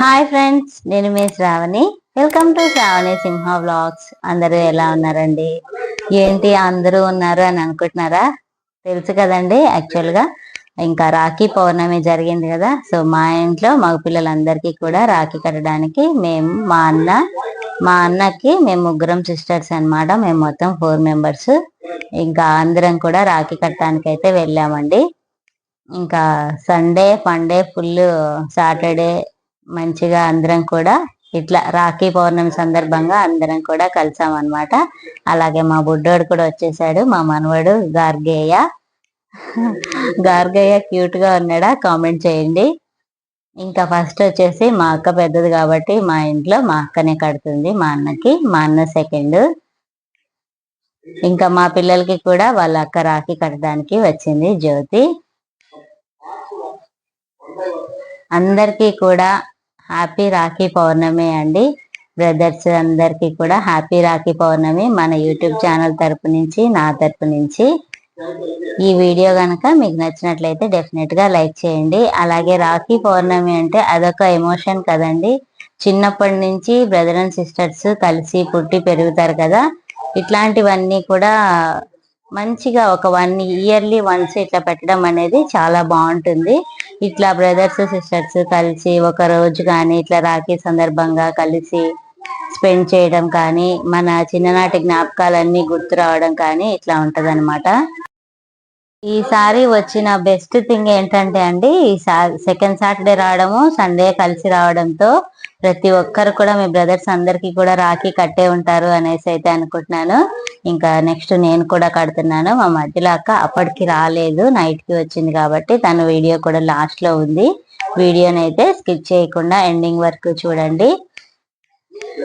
Hi friends నేను మీ Sravani. Welcome to Sravani Simha blogs అందరూ ఎలా ఉన్నారండి? ఏంటి అందరూ ఉన్నారు అని అనుకుంటున్నారా? తెలుసు కదండి యాక్చువల్గా. ఇంకా రాఖీ పౌర్ణమి జరిగింది కదా సో మా ఇంట్లో మగ పిల్లలందరికీ కూడా రాఖీ కట్టడానికి మేము మా అన్న మా అన్నకి మేము ముగ్గురం సిస్టర్స్ అన్నమాట. మేము మొత్తం ఫోర్ మెంబర్స్ ఇంకా అందరం కూడా రాఖీ కట్టడానికి అయితే వెళ్ళామండి. ఇంకా సండే ఫండే ఫుల్ సాటర్డే మంచిగా అందరం కూడా ఇట్లా రాఖీ పౌర్ణమి సందర్భంగా అందరం కూడా కలిసాం అనమాట అలాగే మా బుడ్డోడు కూడా వచ్చేసాడు మా మనవడు గార్గేయ. గార్గయ్య క్యూట్గా ఉన్నాడా? కామెంట్ చేయండి. ఇంకా ఫస్ట్ వచ్చేసి మా అక్క పెద్దది కాబట్టి మా ఇంట్లో మా అక్కనే కడుతుంది మా అన్నకి మా అన్న సెకండ్ ఇంకా మా పిల్లలకి కూడా వాళ్ళ అక్క రాఖీ కట్టడానికి వచ్చింది జ్యోతి. అందరికీ కూడా హ్యాపీ రాఖీ పౌర్ణమి అండి. బ్రదర్స్ అందరికీ కూడా హ్యాపీ రాఖీ పౌర్ణమి మన యూట్యూబ్ ఛానల్ తరపు నుంచి నా తరపు నుంచి. ఈ వీడియో కనుక మీకు నచ్చినట్లయితే డెఫినెట్గా లైక్ చేయండి. అలాగే రాఖీ పౌర్ణమి అంటే అదొక ఎమోషన్ కదండి. చిన్నప్పటి నుంచి బ్రదర్ అండ్ సిస్టర్స్ కలిసి పుట్టి పెరుగుతారు కదా. ఇట్లాంటివన్నీ కూడా మంచిగా ఒక వన్ ఇయర్లీ వన్స్ ఇట్లా పెట్టడం అనేది చాలా బాగుంటుంది. ఇట్లా బ్రదర్స్ సిస్టర్స్ కలిసి ఒక రోజు కానీ ఇట్లా రాఖీ సందర్భంగా కలిసి స్పెండ్ చేయడం కానీ మన చిన్ననాటి జ్ఞాపకాలన్నీ గుర్తు రావడం కానీ ఇట్లా ఉంటది ఈసారి వచ్చిన బెస్ట్ థింగ్ ఏంటంటే అండి ఈ సెకండ్ సాటర్డే రావడము సండే కలిసి రావడంతో ప్రతి ఒక్కరు కూడా మీ బ్రదర్స్ అందరికీ కూడా రాఖీ కట్టే ఉంటారు అనేసి అయితే అనుకుంటున్నాను. ఇంకా నెక్స్ట్ నేను కూడా కడుతున్నాను. మా మధ్యలో అక్క అప్పటికి రాలేదు. నైట్కి వచ్చింది కాబట్టి తన వీడియో కూడా లాస్ట్లో ఉంది. వీడియోని అయితే స్కిప్ చేయకుండా ఎండింగ్ వరకు చూడండి.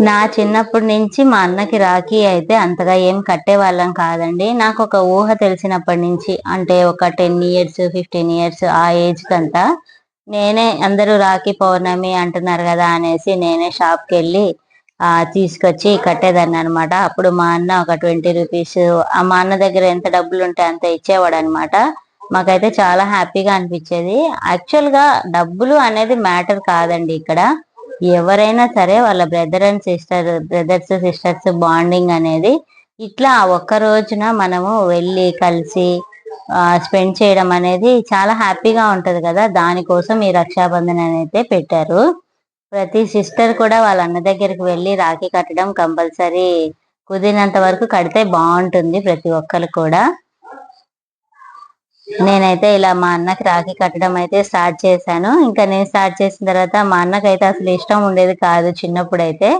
నా చిన్నప్పటి నుంచి మా అన్నకి రాఖీ అయితే అంతగా ఏం కట్టేవాళ్ళం కాదండి. నాకు ఒక ఊహ తెలిసినప్పటి నుంచి అంటే ఒక టెన్ ఇయర్స్ ఫిఫ్టీన్ ఇయర్స్ ఆ ఏజ్ కంతా నేనే అందరూ రాఖీ పౌర్ణమి అంటున్నారు కదా అనేసి నేనే షాప్కి వెళ్ళి ఆ తీసుకొచ్చి కట్టేదాన్ని అనమాట అప్పుడు మా అన్న ఒక ట్వంటీ రూపీస్ మా అన్న దగ్గర ఎంత డబ్బులు ఉంటే అంత ఇచ్చేవాడు అనమాట మాకైతే చాలా హ్యాపీగా అనిపించేది. యాక్చువల్గా డబ్బులు అనేది మ్యాటర్ కాదండి ఇక్కడ. ఎవరైనా సరే వాళ్ళ brother and sister brothers sisters bonding అనేది ఇట్లా ఒక్క రోజున మనము వెళ్ళి కలిసి స్పెండ్ చేయడం అనేది చాలా హ్యాపీగా ఉంటది కదా. దానికోసం ఈ రక్షాబంధన్ అయితే పెట్టారు. ప్రతి సిస్టర్ కూడా వాళ్ళ అన్న దగ్గరికి వెళ్ళి రాఖీ కట్టడం కంపల్సరీ కుదిరినంత వరకు కడితే బాగుంటుంది ప్రతి ఒక్కరు కూడా. నేనైతే ఇలా మా అన్నకి రాఖీ కట్టడం అయితే స్టార్ట్ చేశాను. ఇంకా నేను స్టార్ట్ చేసిన తర్వాత మా అన్నకైతే అసలు ఇష్టం ఉండేది కాదు చిన్నప్పుడు అయితే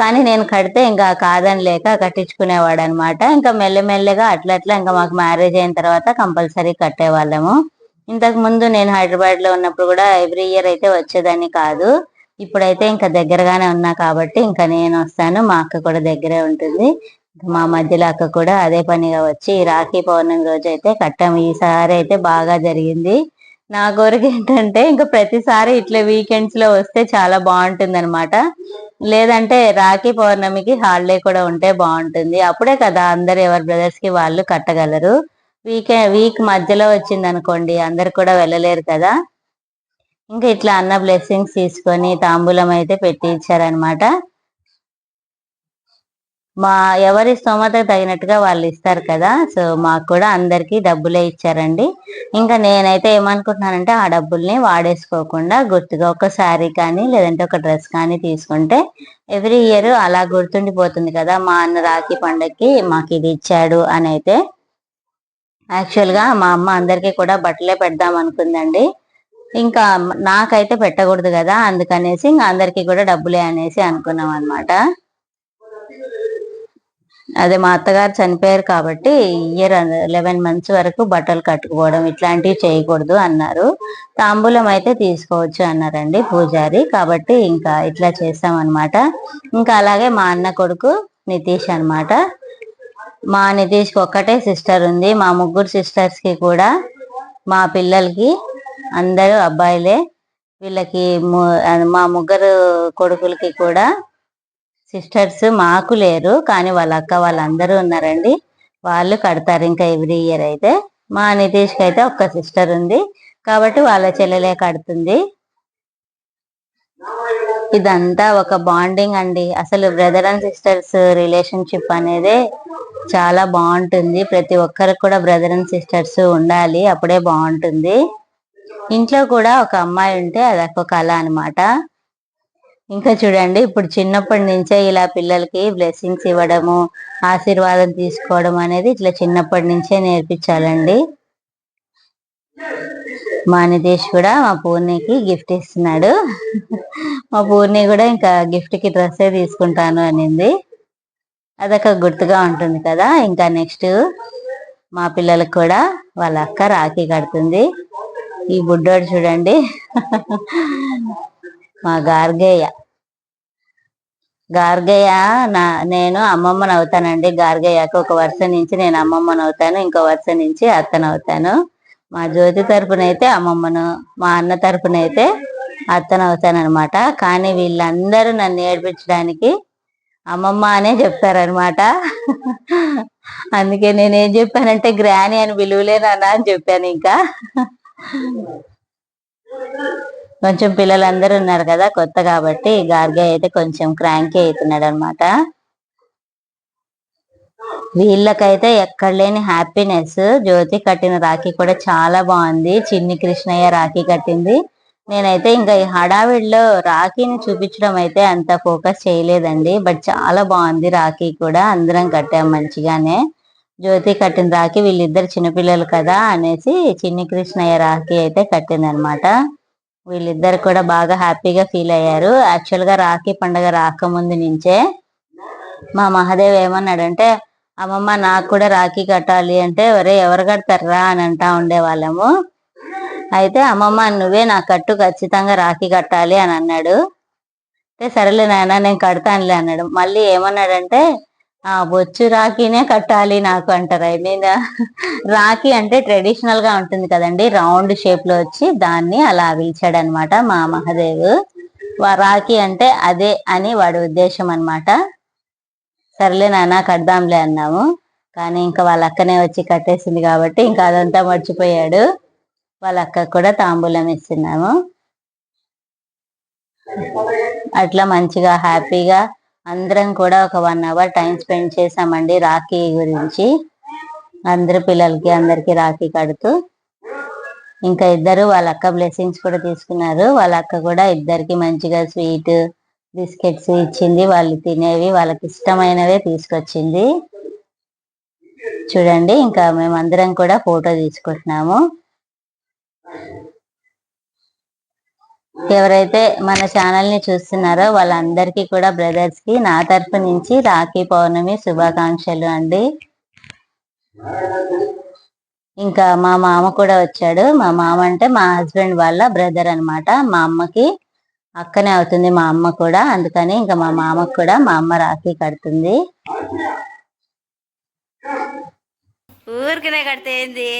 కానీ నేను కడితే ఇంకా కాదని లేక కట్టించుకునేవాడు అనమాట ఇంకా మెల్లమెల్లగా అట్లా అట్లా ఇంకా మాకు మ్యారేజ్ అయిన తర్వాత కంపల్సరీ కట్టేవాళ్ళము. ఇంతకు ముందు నేను హైదరాబాద్లో ఉన్నప్పుడు కూడా ఎవ్రీ ఇయర్ అయితే వచ్చేదాన్ని కాదు. ఇప్పుడైతే ఇంకా దగ్గరగానే ఉన్నా కాబట్టి ఇంకా నేను వస్తాను. మా అక్క కూడా దగ్గరే ఉంటుంది. మా మధ్యలో అక్క కూడా అదే పనిగా వచ్చి రాఖీ పౌర్ణమి రోజు అయితే కట్టాము ఈసారి అయితే బాగా జరిగింది. నా కోరిక ఏంటంటే ఇంకా ప్రతిసారి ఇట్లా వీకెండ్స్లో వస్తే చాలా బాగుంటుంది అనమాట లేదంటే రాఖీ పౌర్ణమికి హాలిడే కూడా ఉంటే బాగుంటుంది. అప్పుడే కదా అందరు ఎవరి బ్రదర్స్కి వాళ్ళు కట్టగలరు. వీకెండ్ వీక్ మధ్యలో వచ్చింది అనుకోండి అందరు కూడా వెళ్ళలేరు కదా. ఇంకా ఇట్లా అన్న బ్లెస్సింగ్స్ తీసుకొని తాంబూలం అయితే పెట్టి ఇచ్చారనమాట మా ఎవరి స్తోమతకు తగినట్టుగా వాళ్ళు ఇస్తారు కదా సో మాకు కూడా అందరికీ డబ్బులే ఇచ్చారండి. ఇంకా నేనైతే ఏమనుకుంటున్నానంటే ఆ డబ్బుల్ని వాడేసుకోకుండా గుర్తుగా ఒక శారీ కానీ లేదంటే ఒక డ్రెస్ కానీ తీసుకుంటే ఎవ్రీ ఇయర్ అలా గుర్తుండిపోతుంది కదా మా అన్న రాఖీ పండగకి మాకు ఇది ఇచ్చాడు అని అయితే. యాక్చువల్గా మా అమ్మ అందరికీ కూడా బట్టలే పెడదాం అనుకుందండి. ఇంకా నాకైతే పెట్టకూడదు కదా అందుకనేసి ఇంకా అందరికి కూడా డబ్బులే అనేసి అనుకున్నాం అనమాట అదే మా అత్తగారు చనిపోయారు కాబట్టి ఇయర్ లెవెన్ మంత్స్ వరకు బట్టలు కట్టుకోవడం ఇట్లాంటివి చేయకూడదు అన్నారు. తాంబూలం అయితే తీసుకోవచ్చు అన్నారండి పూజారి కాబట్టి ఇంకా ఇట్లా చేస్తామన్నమాట ఇంకా అలాగే మా అన్న కొడుకు నితీష్ అనమాట మా నితీష్కి ఒక్కటే సిస్టర్ ఉంది మా ముగ్గురు సిస్టర్స్కి కూడా మా పిల్లలకి అందరూ అబ్బాయిలే. వీళ్ళకి మా ముగ్గురు కొడుకులకి కూడా సిస్టర్స్ మాకు లేరు. కానీ వాళ్ళ అక్క వాళ్ళందరూ ఉన్నారండి. వాళ్ళు కడతారు ఇంకా ఎవ్రీ ఇయర్ అయితే. మా నితీష్కి అయితే ఒక్క సిస్టర్ ఉంది. కాబట్టి వాళ్ళ చెల్లెలే కడుతుంది. ఇదంతా ఒక బాండింగ్ అండి. అసలు బ్రదర్ అండ్ సిస్టర్స్ రిలేషన్షిప్ అనేది చాలా బాగుంటుంది. ప్రతి ఒక్కరికి కూడా బ్రదర్ అండ్ సిస్టర్స్ ఉండాలి. అప్పుడే బాగుంటుంది. ఇంట్లో కూడా ఒక అమ్మాయి ఉంటే అదొక కళ అనమాట ఇంకా చూడండి ఇప్పుడు చిన్నప్పటి నుంచే ఇలా పిల్లలకి బ్లెస్సింగ్స్ ఇవ్వడము ఆశీర్వాదం తీసుకోవడం అనేది ఇట్లా చిన్నప్పటి నుంచే నేర్పించాలండి. మా నితేష్ కూడా మా పూర్ణికి గిఫ్ట్ ఇస్తున్నాడు. మా పూర్ణి కూడా ఇంకా గిఫ్ట్కి డ్రెస్సే తీసుకుంటాను అనింది. అదొక గుర్తుగా ఉంటుంది కదా ఇంకా నెక్స్ట్ మా పిల్లలకు కూడా వాళ్ళ అక్క రాఖీ కడుతుంది. ఈ బుడ్డోడు చూడండి. మా గార్గయ్య. గార్గయ్య నా నేను అమ్మమ్మను అవుతానండి. గార్గయ్యకు ఒక వరుస నుంచి నేను అమ్మమ్మని అవుతాను ఇంకో వరుస నుంచి అత్తను అవుతాను. మా జ్యోతి తరపున అయితే అమ్మమ్మను మా అన్న తరపున అయితే అత్తను అవుతాను కానీ వీళ్ళందరూ నన్ను ఏడిపించడానికి అమ్మమ్మ అనే చెప్తారనమాట అందుకే నేను ఏం చెప్పానంటే గ్రాని అని పిలువలేనా అని చెప్పాను ఇంకా. కొంచెం పిల్లలందరూ ఉన్నారు కదా కొత్త కాబట్టి గార్గే అయితే కొంచెం క్రాంకీ అవుతున్నాడు అనమాట వీళ్ళకైతే ఎక్కడ లేని హ్యాపీనెస్. జ్యోతి కట్టిన రాఖీ కూడా చాలా బాగుంది. చిన్ని కృష్ణయ్య రాఖీ కట్టింది. నేనైతే ఇంకా ఈ హడావిడిలో రాఖీని చూపించడం అయితే అంత ఫోకస్ చేయలేదండి. బట్ చాలా బాగుంది రాఖీ కూడా. అందరం కట్టాం మంచిగానే. జ్యోతి కట్టిన రాఖీ వీళ్ళిద్దరు చిన్నపిల్లలు కదా అనేసి చిన్ని కృష్ణయ్య రాఖీ అయితే కట్టింది అనమాట వీళ్ళిద్దరు కూడా బాగా హ్యాపీగా ఫీల్ అయ్యారు. యాక్చువల్గా రాఖీ పండుగ రాకముందు నుంచే మా మహాదేవ్ ఏమన్నాడంటే అమ్మమ్మ నాకు కూడా రాఖీ కట్టాలి అంటే ఒరే ఎవరు కడతారా అని అంటా ఉండేవాళ్ళము. అయితే అమ్మమ్మ నువ్వే నా కట్టు ఖచ్చితంగా రాఖీ కట్టాలి అని అన్నాడు. అంటే సరేలే నాయన నేను కడతానులే అన్నాడు. మళ్ళీ ఏమన్నాడంటే ఆ బొచ్చు రాఖీనే కట్టాలి నాకు అంటారు? నేను రాఖీ అంటే ట్రెడిషనల్గా ఉంటుంది కదండి. రౌండ్ షేప్లో వచ్చి దాన్ని అలా పిలిచాడు అనమాట మా మహాదేవ్. రాఖీ అంటే అదే అని వాడి ఉద్దేశం అన్నమాట. సర్లే నాన్న కడదాంలే అన్నాము. కానీ ఇంకా వాళ్ళ అక్కనే వచ్చి కట్టేసింది కాబట్టి ఇంకా అదంతా మర్చిపోయాడు. వాళ్ళ అక్క కూడా తాంబూలం ఇస్తున్నాము. అట్లా మంచిగా హ్యాపీగా అందరం కూడా ఒక వన్ అవర్ టైం స్పెండ్ చేసామండి రాఖీ గురించి. అందరు పిల్లలకి అందరికి రాఖీ కడుతూ. ఇంకా ఇద్దరు వాళ్ళ అక్క బ్లెస్సింగ్స్ కూడా తీసుకున్నారు. వాళ్ళ అక్క కూడా ఇద్దరికి మంచిగా స్వీట్ బిస్కెట్స్ ఇచ్చింది. వాళ్ళు తినేవి వాళ్ళకి ఇష్టమైనవే తీసుకొచ్చింది. చూడండి ఇంకా మేమందరం కూడా ఫోటో తీసుకుంటున్నాము. ఎవరైతే మన ఛానల్ని చూస్తున్నారో వాళ్ళందరికీ కూడా బ్రదర్స్కి నా తరపు నుంచి రాఖీ పౌర్ణమి శుభాకాంక్షలు అండి. ఇంకా మా మామ కూడా వచ్చాడు. మా మామ అంటే మా హస్బెండ్ వాళ్ళ బ్రదర్ అన్నమాట. మా అమ్మకి అక్కనే అవుతుంది మా అమ్మ కూడా. అందుకని ఇంకా మా మామకు కూడా మా అమ్మ రాఖీ కడుతుంది. ఊరికనే కడితే ఏంది?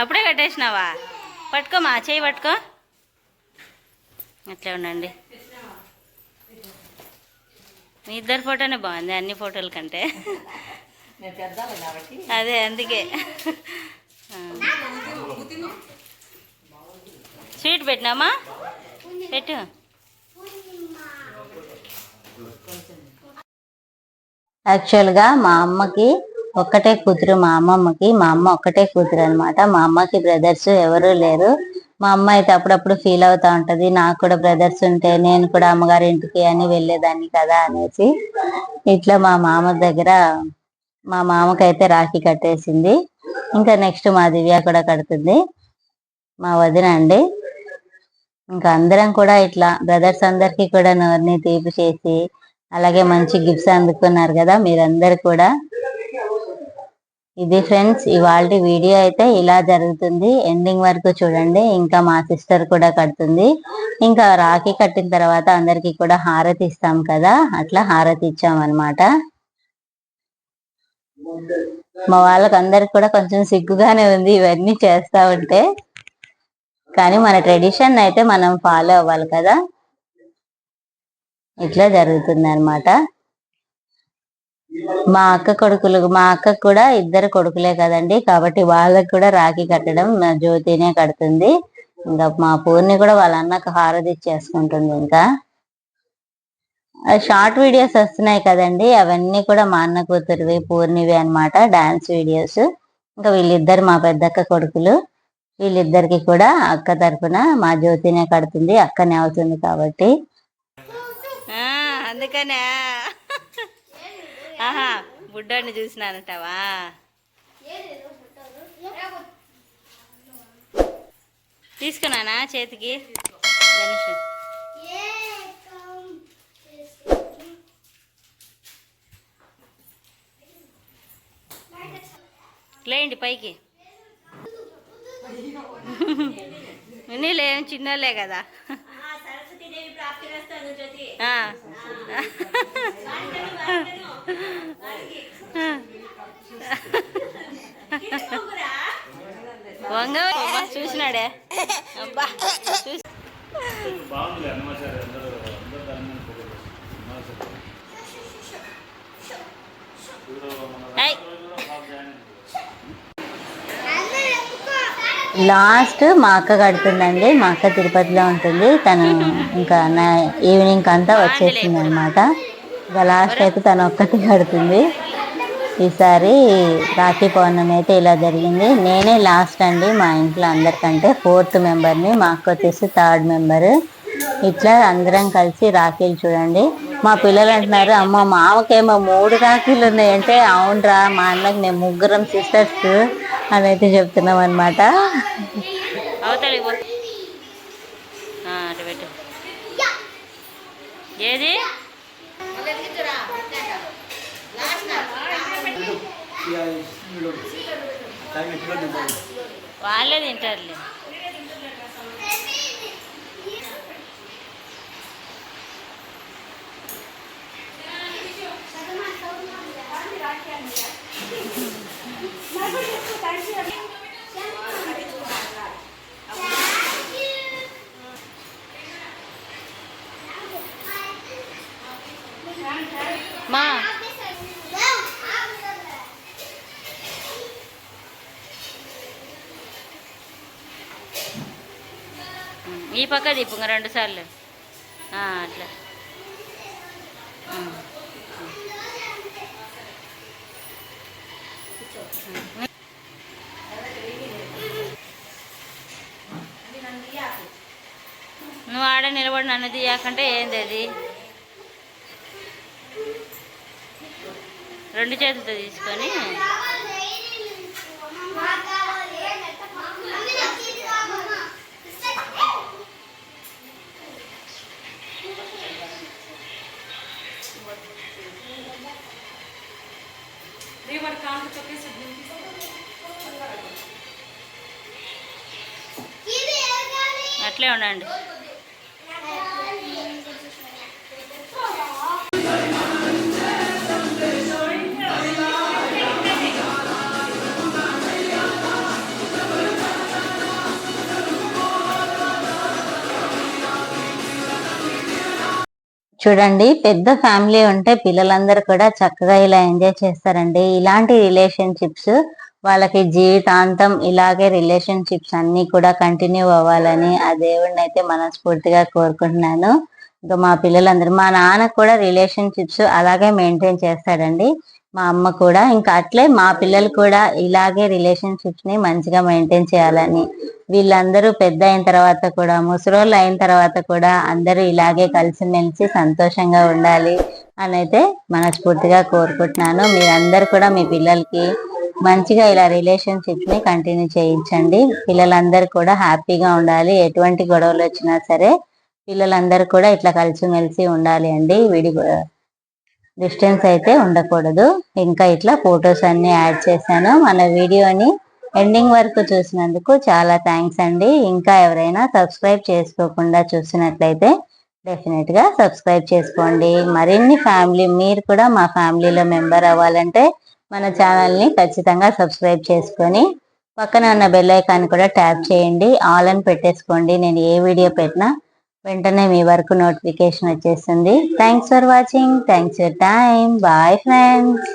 అప్పుడే కట్టేసినావా? పట్టుకో మా చేయి పట్టుకో. అట్లే ఉండండి. మీ ఇద్దరు ఫోటోనే బాగుంది అన్ని ఫోటోల కంటే. అదే అందుకే. స్వీట్ పెట్టినామా పెట్టు. యాక్చువల్గా మా అమ్మకి ఒక్కటే కూతురు మా అమ్మమ్మకి మా అమ్మ ఒక్కటే కూతురు అనమాట మా అమ్మకి బ్రదర్స్ ఎవరూ లేరు. మా అమ్మ అయితే అప్పుడప్పుడు ఫీల్ అవుతా ఉంటది. నాకు కూడా బ్రదర్స్ ఉంటే నేను కూడా అమ్మగారి ఇంటికి అని వెళ్ళేదాన్ని కదా అనేసి. ఇట్లా మా మామ దగ్గర మా మామకైతే రాఖీ కట్టేసింది. ఇంకా నెక్స్ట్ మా దివ్య కూడా కడుతుంది. మా వదిన అండి. ఇంకా అందరం కూడా ఇట్లా బ్రదర్స్ అందరికీ కూడా నోరుని తీపి చేసి అలాగే మంచి గిఫ్ట్స్ అందుకున్నారు కదా మీరందరు కూడా. ఇది ఫ్రెండ్స్ ఇవాళ వీడియో అయితే ఇలా జరుగుతుంది. ఎండింగ్ వరకు చూడండి. ఇంకా మా సిస్టర్ కూడా కడుతుంది. ఇంకా రాఖీ కట్టిన తర్వాత అందరికి కూడా హారతి ఇస్తాం కదా. అట్లా హారతి ఇచ్చాం అన్నమాట మా వాళ్ళకి అందరికి కూడా కొంచెం సిగ్గుగానే ఉంది ఇవన్నీ చేస్తా ఉంటే. కానీ మన ట్రెడిషన్ అయితే మనం ఫాలో అవ్వాలి కదా. ఇట్లా జరుగుతుంది అనమాట మా అక్క కొడుకులు మా అక్క కూడా ఇద్దరు కొడుకులే కదండి. కాబట్టి వాళ్ళకి కూడా రాఖీ కట్టడం మా జ్యోతినే కడుతుంది. ఇంకా మా పూర్ణి కూడా వాళ్ళ అన్నకు హారతి చేసుకుంటుంది ఇంకా. షార్ట్ వీడియోస్ వస్తున్నాయి కదండి. అవన్నీ కూడా మా అన్న కూతురువి పూర్ణివి అన్నమాట డాన్స్ వీడియోస్. ఇంకా వీళ్ళిద్దరు మా పెద్దక్క కొడుకులు. వీళ్ళిద్దరికి కూడా అక్క తరపున మా జ్యోతినే కడుతుంది అక్కనే అవుతుంది కాబట్టి. అందుకనే. ఆహా బుడ్డోడిని చూసినానంటావా? తీసుకున్నానా చేతికి. ధనుష్. లేండి పైకి. నీళ్ళు ఏం చిన్నోళ్ళే కదా. వంగ చూసినాడే. అబ్బా. చూసి బాగుంది అన్నమాచార్య అందరూ అందరూ దాని మీద ఫోకస్ చేస్తున్నారు. ఇప్పుడు మన ఏయ్. రాష్ట్రంలో కూడా బాగా జాయిన్ అయింది. లాస్ట్ మా అక్క కడుతుందండి మా అక్క తిరుపతిలో ఉంటుంది. తను ఇంకా నా ఈవినింగ్ అంతా వచ్చేస్తుంది అనమాట ఇంకా లాస్ట్ అయితే తను ఒక్కటి కడుతుంది. ఈసారి రాఖీ పౌర్ణమి అయితే ఇలా జరిగింది. నేనే లాస్ట్ అండి మా ఇంట్లో అందరికంటే ఫోర్త్ మెంబర్ని మా అక్క వచ్చేసి థర్డ్ మెంబర్ ఇట్లా అందరం కలిసి రాఖీలు చూడండి. మా పిల్లలు అంటున్నారు అమ్మ మామకేమో మూడు రాఖీలు ఉన్నాయంటే అవునరా మా అన్నకి మేము ముగ్గురం సిస్టర్స్ అని అయితే చెప్తున్నాం అనమాట అవతలి పో. ఆ, అటు పెట్టు. ఏది? వాళ్ళే తింటారులే మా ఈ పక్క దీపంగా రెండు సార్లు. అట్లా. నువ్వు ఆడ నిలబడి నన్ను తీయకంటే ఏంది అది? రెండు చేతులతో తీసుకొని అట్లే ఉండండి. చూడండి పెద్ద ఫ్యామిలీ ఉంటే పిల్లలందరూ కూడా చక్కగా ఇలా ఎంజాయ్ చేస్తారండి. ఇలాంటి రిలేషన్షిప్స్ వాళ్ళకి జీవితాంతం ఇలాగే రిలేషన్షిప్స్ అన్ని కూడా కంటిన్యూ అవ్వాలని ఆ దేవుడిని అయితే మనస్ఫూర్తిగా కోరుకుంటున్నాను. ఇంకా మా పిల్లలందరూ మా నాన్న కూడా రిలేషన్షిప్స్ అలాగే మెయింటైన్ చేస్తాడండి. మా అమ్మ కూడా ఇంకా అట్లే మా పిల్లలు కూడా ఇలాగే రిలేషన్షిప్స్ని మంచిగా మెయింటైన్ చేయాలని వీళ్ళందరూ పెద్ద అయిన తర్వాత కూడా ముసలోళ్ళు అయిన తర్వాత కూడా అందరూ ఇలాగే కలిసిమెలిసి సంతోషంగా ఉండాలి అని అయితే మనస్ఫూర్తిగా కోరుకుంటున్నాను. మీరందరూ కూడా మీ పిల్లలకి మంచిగా ఇలా రిలేషన్షిప్ని కంటిన్యూ చేయించండి. పిల్లలందరూ కూడా హ్యాపీగా ఉండాలి. ఎటువంటి గొడవలు వచ్చినా సరే పిల్లలందరూ కూడా ఇట్లా కలిసిమెలిసి ఉండాలి అండి. విడి డిస్టెన్స్ అయితే ఉండకూడదు. ఇంకా ఇట్లా ఫొటోస్ అన్ని యాడ్ చేశాను. మన వీడియోని ఎండింగ్ వరకు చూసినందుకు చాలా థ్యాంక్స్ అండి. ఇంకా ఎవరైనా సబ్స్క్రైబ్ చేసుకోకుండా చూసినట్లయితే డెఫినెట్గా సబ్స్క్రైబ్ చేసుకోండి. మరిన్ని ఫ్యామిలీ మీరు కూడా మా ఫ్యామిలీలో మెంబర్ అవ్వాలంటే మన ఛానల్ని ఖచ్చితంగా సబ్స్క్రైబ్ చేసుకొని పక్కన ఉన్న బెల్ ఐకాన్ కూడా ట్యాప్ చేయండి. ఆల్ అని పెట్టేసుకోండి. నేను ఏ వీడియో పెట్టినా వెంటనే మీ వరకు నోటిఫికేషన్ వచ్చేస్తుంది. Thanks for watching. Thanks for time bye friends.